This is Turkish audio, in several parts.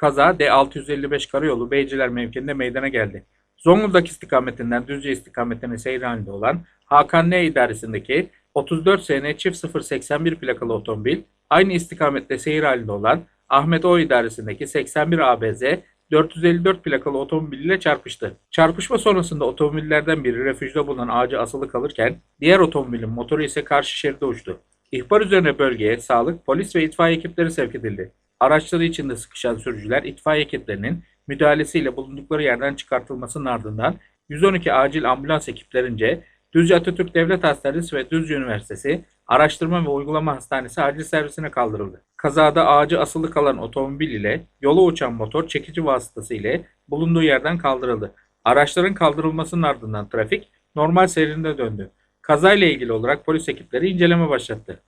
Kaza D655 karayolu Beyciler mevkiinde meydana geldi. Zonguldak istikametinden Düzce istikametine seyir halinde olan Hakan N idaresindeki 34 SN çift 081 plakalı otomobil aynı istikamette seyir halinde olan Ahmet O idaresindeki 81 ABZ 454 plakalı otomobil ile çarpıştı. Çarpışma sonrasında otomobillerden biri refüjde bulunan ağaca asılı kalırken diğer otomobilin motoru ise karşı şeride uçtu. İhbar üzerine bölgeye sağlık, polis ve itfaiye ekipleri sevk edildi. Araçları içinde sıkışan sürücüler itfaiye ekiplerinin müdahalesiyle bulundukları yerden çıkartılmasının ardından 112 acil ambulans ekiplerince Düzce Atatürk Devlet Hastanesi ve Düzce Üniversitesi Araştırma ve Uygulama Hastanesi acil servisine kaldırıldı. Kazada ağacı asılı kalan otomobil ile yola uçan motor çekici vasıtası ile bulunduğu yerden kaldırıldı. Araçların kaldırılmasının ardından trafik normal seyrinde döndü. Kazayla ilgili olarak polis ekipleri inceleme başlattı.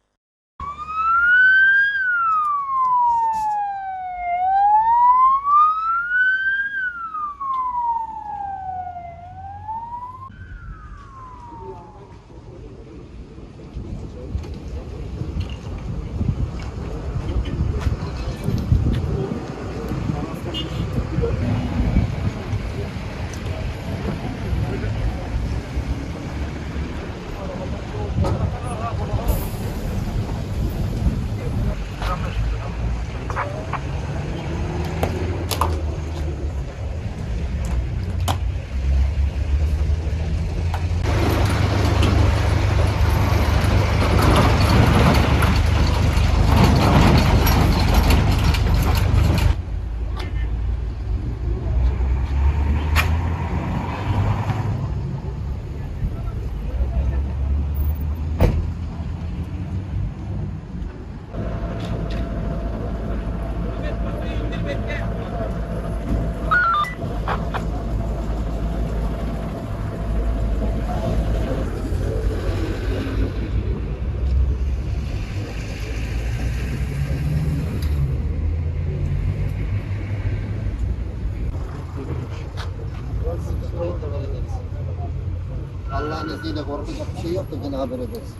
Allah'ın izniyle korkacak bir şey yok da haber ederiz.